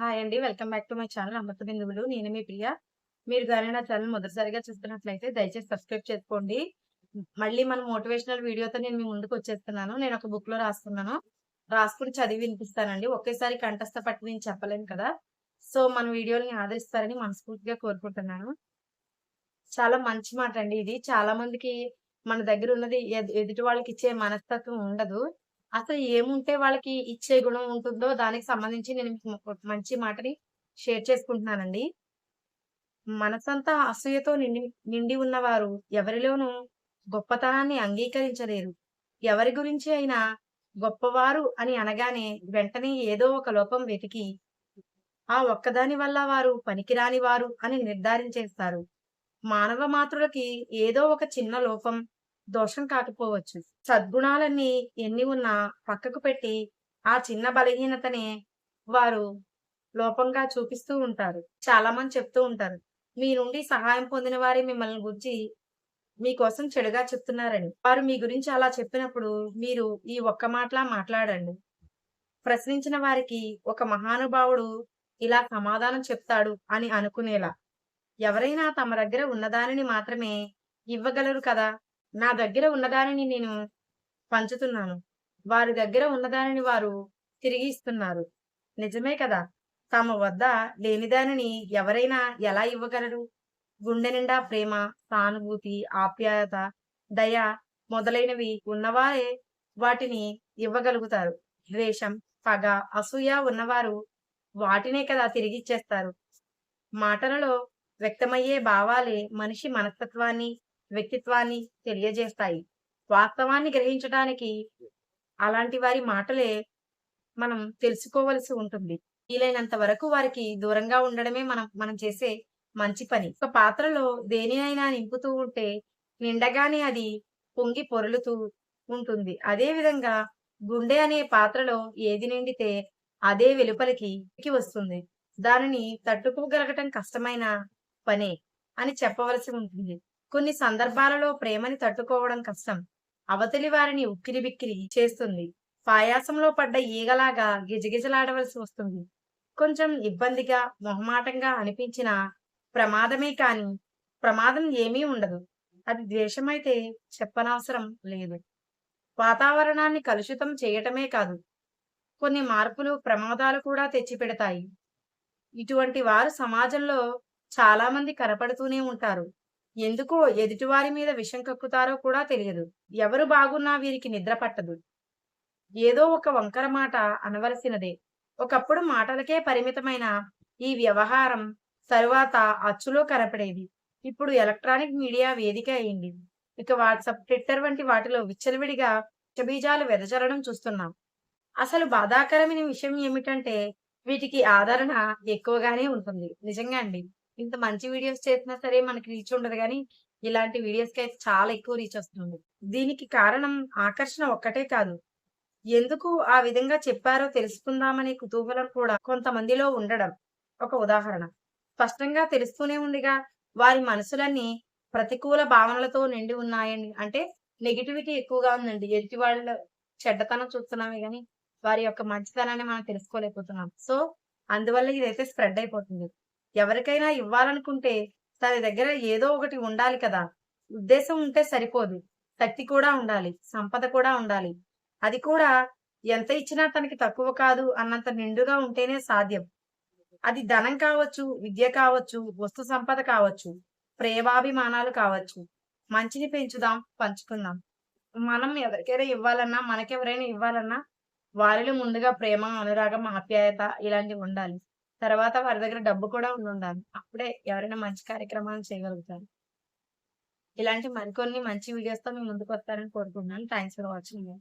Hi అండి. Welcome back to my channel అమృత బిందువులు. నేను మీ ప్రియ. మీరు కానీ నా ఛానల్ మొదటిసారిగా చూస్తున్నట్లయితే దయచేసి సబ్స్క్రైబ్ చేసుకోండి. మళ్ళీ మన మోటివేషనల్ వీడియోతో నేను మీ ఒక బుక్ బుక్‌లో రాస్తున్నాను రాసుకుని చదివి వినిపిస్తానండి. ఒకేసారి కంఠస్థ పట్టి నేను చెప్పలేను కదా! సో, మన వీడియోని ఆదరిస్తారని మనస్ఫూర్తిగా కోరుకుంటున్నాను. చాలా మంచి మాట అండి ఇది. చాలా మందికి మన దగ్గర ఉన్నది ఎదుటి వాళ్ళకి ఇచ్చే మనస్తత్వం ఉండదు. అసలు ఏముంటే వాళ్ళకి ఇచ్చే గుణం ఉంటుందో దానికి సంబంధించి నేను మీకు మంచి మాటని షేర్ చేసుకుంటున్నానండి. మనసంతా అసూయతో నిండి నిండి ఉన్నవారు ఎవరిలోనూ గొప్పతనాన్ని అంగీకరించలేరు. ఎవరి గురించి అయినా గొప్పవారు అని అనగానే వెంటనే ఏదో ఒక లోపం వెతికి, ఆ ఒక్కదాని వల్ల వారు పనికిరాని వారు అని నిర్ధారించేస్తారు. మానవ మాతృలకి ఏదో ఒక చిన్న లోపం, దోషం కాకపోవచ్చు. సద్గుణాలన్నీ ఎన్ని ఉన్నా పక్కకు పెట్టి, ఆ చిన్న బలహీనతనే వారు లోపంగా చూపిస్తూ ఉంటారు. చాలామంది చెప్తూ ఉంటారు. మీ నుండి సహాయం పొందిన వారే మిమ్మల్ని గురించి మీకోసం చెడుగా చెప్తున్నారని. వారు మీ గురించి అలా చెప్పినప్పుడు మీరు ఈ ఒక్క మాటలా మాట్లాడండి. ప్రశ్నించిన వారికి ఒక మహానుభావుడు ఇలా సమాధానం చెప్తాడు అని అనుకునేలా. ఎవరైనా తమ దగ్గర ఉన్నదానిని మాత్రమే ఇవ్వగలరు కదా! నా దగ్గర ఉన్నదానిని నేను పంచుతున్నాను. వారి దగ్గర ఉన్నదానిని వారు తిరిగి ఇస్తున్నారు. నిజమే కదా! తమ వద్ద లేనిదానిని ఎవరైనా ఎలా ఇవ్వగలరు? గుండె నిండా ప్రేమ, సానుభూతి, ఆప్యాయత, దయ మొదలైనవి ఉన్నవారే వాటిని ఇవ్వగలుగుతారు. ద్వేషం, పగ, అసూయ ఉన్నవారు వాటినే కదా తిరిగిచ్చేస్తారు. మాటలలో వ్యక్తమయ్యే భావాలే మనిషి మనస్తత్వాన్ని, వ్యక్తిత్వాన్ని తెలియజేస్తాయి. వాస్తవాన్ని గ్రహించడానికి అలాంటి వారి మాటలే మనం తెలుసుకోవలసి ఉంటుంది. వీలైనంత వరకు వారికి దూరంగా ఉండడమే మనం మనం చేసే మంచి పని. ఒక పాత్రలో దేనినైనా నింపుతూ ఉంటే నిండగానే అది పొంగి పొరులుతూ ఉంటుంది. అదే విధంగా గుండె అనే పాత్రలో ఏది నిండితే అదే వెలుపలికి వస్తుంది. దానిని తట్టుకోగలగటం కష్టమైన పనే అని చెప్పవలసి ఉంటుంది. కొన్ని సందర్భాలలో ప్రేమని తట్టుకోవడం కష్టం. అవతలి వారిని ఉక్కిరిబిక్కిరి చేస్తుంది. పాయాసంలో పడ్డ ఈగలాగా గిజగిజలాడవలసి వస్తుంది. కొంచెం ఇబ్బందిగా, మొహమాటంగా అనిపించిన ప్రమాదమే కాని ప్రమాదం ఏమీ ఉండదు. అది ద్వేషమైతే చెప్పనవసరం లేదు. వాతావరణాన్ని కలుషితం చేయటమే కాదు, కొన్ని మార్పులు, ప్రమాదాలు కూడా తెచ్చిపెడతాయి. ఇటువంటి వారు సమాజంలో చాలామంది కనపడుతూనే ఉంటారు. ఎందుకో ఎదుటివారి మీద విషం కక్కుతారో కూడా తెలియదు. ఎవరు బాగున్నా వీరికి నిద్ర పట్టదు. ఏదో ఒక వంకర మాట అనవలసినదే. ఒకప్పుడు మాటలకే పరిమితమైన ఈ వ్యవహారం తరువాత అచ్చులో కనపడేది. ఇప్పుడు ఎలక్ట్రానిక్ మీడియా వేదిక అయింది. ఇక వాట్సాప్, ట్విట్టర్ వంటి వాటిలో విచ్చలవిడిగా చబీజాలు వెదజరడం చూస్తున్నాం. అసలు బాధాకరమైన విషయం ఏమిటంటే వీటికి ఆదరణ ఎక్కువగానే ఉంటుంది. నిజంగా అండి. ఇంత మంచి వీడియోస్ చేసినా సరే మనకి రీచ్ ఉండదు కానీ ఇలాంటి వీడియోస్‌కైతే చాలా ఎక్కువ రీచ్ వస్తుంది. దీనికి కారణం ఆకర్షణ ఒక్కటే కాదు. ఎందుకు ఆ విధంగా చెప్పారో తెలుసుకుందామనే కుతూహలం కూడా కొంతమందిలో ఉండడం ఒక ఉదాహరణ. స్పష్టంగా తెలుస్తూనే ఉందిగా వారి మనసులన్నీ ప్రతికూల భావనలతో నిండి ఉన్నాయండి అంటే నెగిటివిటీ ఎక్కువగా ఉందండి. ఎదుటి వాళ్ళ చెడ్డతనం చూస్తున్నామే కానీ వారి యొక్క మంచితనాన్ని మనం తెలుసుకోలేకపోతున్నాం. సో, అందువల్ల ఇదైతే స్ప్రెడ్ అయిపోతుంది. ఎవరికైనా ఇవ్వాలనుకుంటే తన దగ్గర ఏదో ఒకటి ఉండాలి కదా! ఉద్దేశం ఉంటే సరిపోదు. శక్తి కూడా ఉండాలి. సంపద కూడా ఉండాలి. అది కూడా ఎంత ఇచ్చినా తనకి తక్కువ కాదు అన్నంత నిండుగా ఉంటేనే సాధ్యం. అది ధనం కావచ్చు, విద్య కావచ్చు, వస్తు సంపద కావచ్చు, ప్రేమాభిమానాలు కావచ్చు. మంచిని పెంచుదాం, పంచుకుందాం. మనం ఎవరికైనా ఇవ్వాలన్నా, మనకెవరైనా ఇవ్వాలన్నా వారిలో ముందుగా ప్రేమ, అనురాగం, ఆప్యాయత ఇలాంటివి ఉండాలి. తర్వాత వారి దగ్గర డబ్బు కూడా ఉండాలి అప్పుడే ఎవరైనా మంచి కార్యక్రమాలు చేయగలుగుతారు. ఇలాంటి మరికొన్ని మంచి వీడియోస్‌తో మీ ముందుకు వస్తారని కోరుకుంటున్నాను. Thanks for watching.